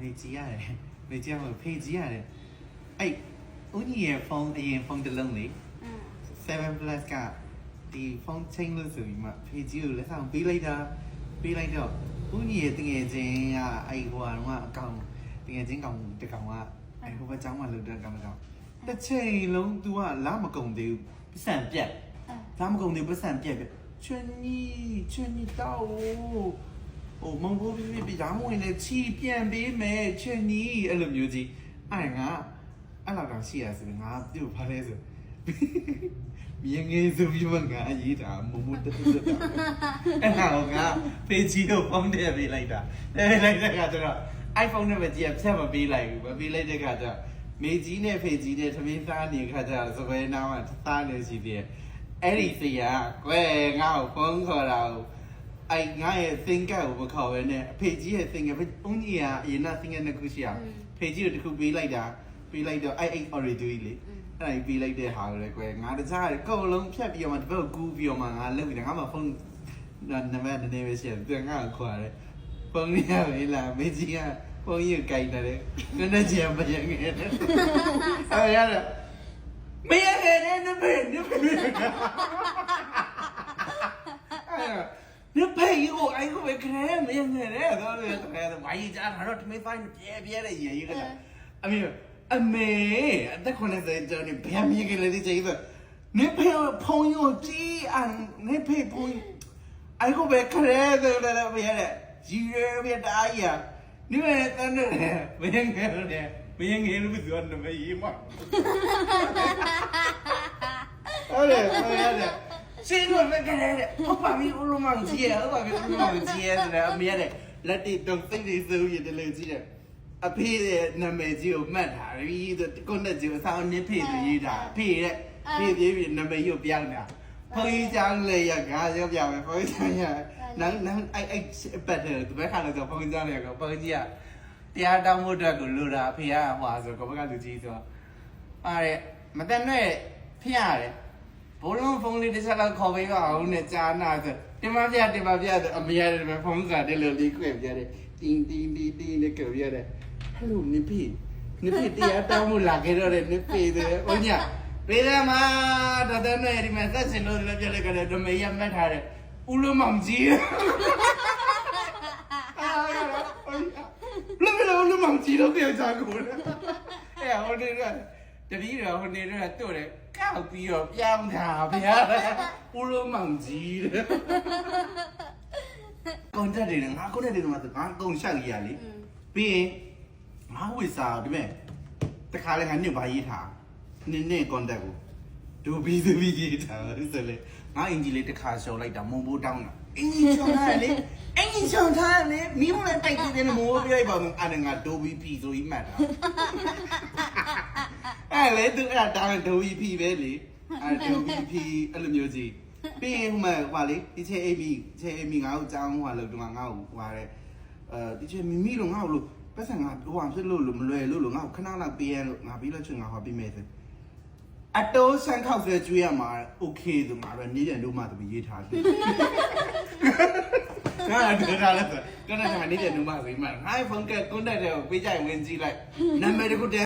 မေကြီးရတယ်မေကြီးကဖေကြီးရတယ်အဲ့ဦးကြီးရဲ့ဖုန်းအရင်ဖုန်းတစ်လုံးလေအင်း7 plus ကဒီဖုန်းချင်းလို့ဆိုပြီးမှဖေကြီးကိုလက်ဆောင်ပေးလိုက်တာပေးလိုက်တော့ဦးကြီးရဲ့တငယ်ချင်းကအဲ့ဟိုကတော့အကောင်တငယ်ချင်းကောင်တကောင်ကအဲ့ဟိုဘက်ကျောင်းမှာလုပ်တဲ့ကောင်ကောင်တစ်ချိန်လုံး तू ကလာမကုန်သေးဘူးပတ်စံပြက်အင်းလာမကုန်သေးဘူးပတ်စံပြက်ပြက်ချွန်းကြီးချွန်းကြီးတောက် ဟိုမုံဘူးပြပြပြဒါမှမဟုတ်လည်းချီပြန်ပေးမယ်ချွန်းကြီးအဲ့လိုမျိုးကြီးအဲ့ငါအဲ့လောက်တော့ရှိရဆိုငါပြုတ်ဖားလဲဆိုမြင်ငယ်ဆိုပြီးမှငါရေးတာမမတက်တက်တာအဲ့ငါကငါဖေးကြီးကိုဖုန်းထည့်ပေးလိုက်တာထည့်လိုက်တဲ့ခါကျတော့ iPhone နဲ့ပဲကြည့်ဖြတ်မပေးလိုက်ဘူးမပေးလိုက်တဲ့ခါကျတော့မေကြီးနဲ့ဖေကြီးနဲ့သမီးသားနေခါကျတော့စပယ်နာမှာသားနေရှိသေးတယ်အဲ့ဒီစီကကွယ်ငါ့ကိုဖုန်းခေါ်တာကို အဲ့ငါရဲ့ thinker ကိုမခေါ်ဘဲနဲ့အဖေကြီးရဲ့ thinker ဘယ်ဦးကြီးကအရင်က thinker နှစ်ခုရှိအောင်ဖေကြီးကိုတစ်ခုပေးလိုက်တာပေးလိုက်တော့အဲ့အဲ့ already လေအဲ့ဒါပြီးလိုက်တဲ့ဟာကိုလည်းကွယ်ငါတခြားအကုန်လုံးဖြတ်ပြီးတော့မှတပတ်ကူးပြီးတော့မှငါလုပ်ပြီးတယ်ငါမှဖုန်းနံပါတ်နည်းနည်းပဲရှိတယ်သူကငါ့ကိုခေါ်ရတယ်ဖုန်းရပြီလားမေကြီးကဖုန်းကြီးကိုကြိုက်တယ်နည်းနည်းချင်မရငယ်တယ်အဲ့ရတော့မရငယ်နဲ့နဖေနဖေန ကြီးကိုအဲ့ကိုပဲခရဲမင်းငယ်တဲ့ကောင်းတယ်ခရဲတော့ဘာကြီးကြားတာတော့ထမင်းပိုင်းပြဲပြဲတဲ့ရေကြီးကအမေအမေအသက်90ကျော်နေဘယ်မြင်ကလေးတွေကြီးပဲနေဖေဖုံယိုကြီးအန်နေဖေဖုံအဲ့ကိုပဲခရဲတယ်လည်းပြဲတဲ့ကြီးရဲပြဲတားရနေမဲ့တန်းတယ်မင်းငယ်တယ်မင်းငယ်လို့ပြောနေမရေးမဟုတ်တယ်ဟုတ်တယ် စင်းလို့မကလေးတဲ့ဟောပါမီဦးလုံးမောင်ကြီးရဟောပါမီဦးလုံးမောင်ကြီးရဆိုတဲ့အမေရတဲ့လက်တီတုံစိတ်တွေစိုးရတလူကြီးတဲ့အဖေရဲ့နာမည်ကြီးကိုမှတ်ထားပြီဆိုကိုနဲ့ကြီးကိုဆောင်းနေဖေးလို့ရေးတာဖေးတဲ့ဖေးပြေးပြီးနာမည်ကိုပြောင်းတာဘုန်းကြီးကျောင်းလေရကားရောပြမယ်ဘုန်းကြီးကျောင်းရနန်းနန်းအိုက်အိုက်ပတ်တယ်ဒီဘက်ခါလို့ဆိုဘုန်းကြီးကျောင်းလေကဘုန်းကြီးကတရားတောင်းဖို့အတွက်ကိုလိုတာဖေးကဟွာဆိုကဘကလူကြီးဆိုအားရမတန်နဲ့ဖေးရတယ်ဘိုးလုံး လေးတစ်ချက်လောက်ခေါ်ပေးပါအောင်နဲ့ကြာနာဆိုတင်မပြတင်မပြဆိုအမေရတယ်ပဲဖုန်းကတည်းလို့လေးခွင့်ပြတယ်တင်းတင်းတင်းတင်းနဲ့ကြွရတယ်ဟယ်လိုနိဖိနိဖိတရားတောင်းမှုလာခဲ့တော့တယ်နိဖိတဲ့ဟိုညပေရမတတနဲ့ဒီမှာသက်စင်လို့လည်းပြလိုက်ကြတယ်ဓမေရမှတ်ထားတယ်ဦးလုံးမောင်ကြီးလည်းမလို့လုံးမောင်ကြီးတော့ပြောကြကုန်တယ်အဲဟိုနေကတ ပီးတော့ဟိုနေတော့တို့တယ်ကောက်ပြီးတော့ပြောင်းတာဗျာဦးလုံးမောင်ကြီးတဲ့ကွန်တက်တယ်ငါကွန်တက်တယ်မှာငါကုံရှောက်ရလေပြီးရင်ငါဝိစာဒီမဲ့တခါလဲငါညစ်ပါရေးထားနင်းနဲ့ contact ကိုဒူဘီဒူဘီရေးထားဆိုလေငါအင်ဂျီလေးတစ်ခါရှော်လိုက်တာမုံဘိုးတောင်းတာအင်ဂျီရှော်ထားလေအင်ဂျီရှော်ထားလေမီးမနဲ့တိုက်တဲ့မုံဘိုးပြလိုက်ပါမယ်အဲ့ဒါငါဒူဘီပီဆိုပြီးမှတ်တာ အဲ့လေသူအဲ့ဒါတောင်းဒူဘီပီပဲလေအဲ့ဒူဘီပီအဲ့လိုမျိုးကြီးပြီးရင်ဟိုမှာဟွာလေဒီချေအေမီချေအေမီငါ့ကိုကြောင်းဟွာလို့ဒီမှာငါ့ကိုဟွာတဲ့ အဲဒီချက်မိမိတော့ငါ့ကိုလို့ပတ်စံငါဟိုဟာဖြစ်လို့လို့မလွယ်လို့လို့ငါ့ကိုခဏလောက်ပေးရလို့ငါပြီးလို့ချင်ငါဟောပြီးမယ်ဆိုအတိုးဆန်းခောက်ဆွဲကျွေးရမှာโอเคဆိုငါတော့နေတယ်လို့မှတပီရေးထားတယ်ငါတော့ဒါလည်းဆိုတော့နေတယ်လို့မှဆိုပြီးမှငါဖုန်းကကွန်တက်တဲ့ကိုပေးကြရင်ဝင်ကြည့်လိုက်နာမည်တခုတည်း